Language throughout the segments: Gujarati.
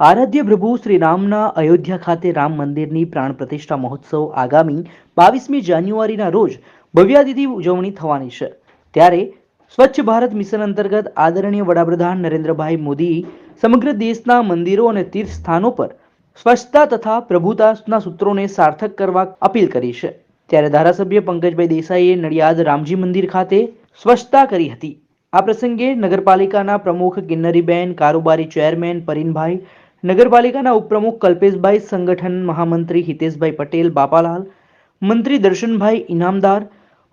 આરાધ્ય પ્રભુ શ્રી રામના અયોધ્યા ખાતે રામ મંદિરની પ્રાણ પ્રતિષ્ઠા મહોત્સવ આગામી બાવીસમી જાન્યુઆરીના રોજ ભવ્યાદિથી ઉજવણી થવાની છે. ત્યારે સ્વચ્છ ભારત મિશન અંતર્ગત આદરણીય વડાપ્રધાન નરેન્દ્રભાઈ મોદી સમગ્ર દેશના મંદિરો અને તીર્થ સ્થાનો પર સ્વચ્છતા તથા પ્રભુતાના સૂત્રોને સાર્થક કરવા અપીલ કરી છે. ત્યારે ધારાસભ્ય પંકજભાઈ દેસાઈએ નડિયાદ રામજી મંદિર ખાતે સ્વચ્છતા કરી હતી. આ પ્રસંગે નગરપાલિકાના પ્રમુખ કિન્નરીબેન કારોબારી ચેરમેન પરીનભાઈ નગરપાલિકાના ઉપપ્રમુખ કલ્પેશભાઈ સંગઠન મહામંત્રી હિતેશભાઈ પટેલ, બાપાલાલ, મંત્રી દર્શનભાઈ ઇનામદાર,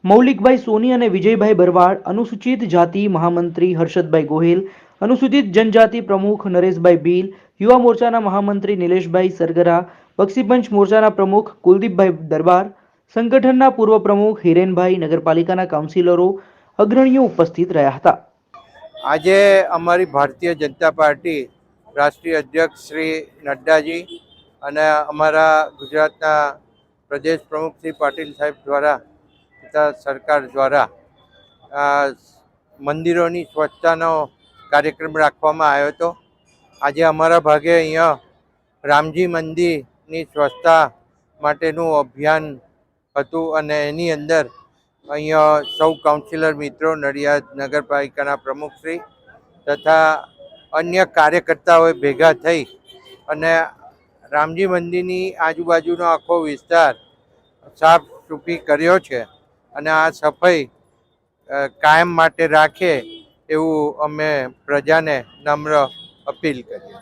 મૌલિકભાઈ સોની અને વિજયભાઈ ભરવાડ અનુસૂચિત જાતિ મહામંત્રી હર્ષદભાઈ ગોહિલ, અનુસૂચિત જનજાતિ પ્રમુખ નરેશભાઈ ભીલ, યુવા મોરચાના મહામંત્રી નિલેશભાઈ સરગરા બક્ષીપંચ મોરચાના પ્રમુખ કુલદીપભાઈ દરબાર, સંગઠનના પૂર્વ પ્રમુખ હિરેનભાઈ, નગરપાલિકાના કાઉન્સિલરો અગ્રણીઓ ઉપસ્થિત રહ્યા હતા. આજે અમારી ભારતીય જનતા પાર્ટી રાષ્ટ્રીય અધ્યક્ષ શ્રી નડ્ડાજી અને અમારા ગુજરાતના પ્રદેશ પ્રમુખ શ્રી પાટીલ સાહેબ દ્વારા તથા સરકાર દ્વારા મંદિરોની સ્વચ્છતાનો કાર્યક્રમ રાખવામાં આવ્યો હતો. આજે અમારા ભાગે અહીંયા રામજી મંદિરની સ્વચ્છતા માટેનું અભિયાન હતું અને એની અંદર અહીંયા સૌ કાઉન્સિલર મિત્રો, નડિયાદ નગરપાલિકાના પ્રમુખશ્રી તથા અન્ય કાર્યકર્તાઓએ ભેગા થઈ અને રામજી મંદિરની આજુબાજુનો આખો વિસ્તાર સાફ સૂફી કર્યો છે અને આ સફાઈ કાયમ માટે રાખે એવું અમે પ્રજાને નમ્ર અપીલ કરીએ.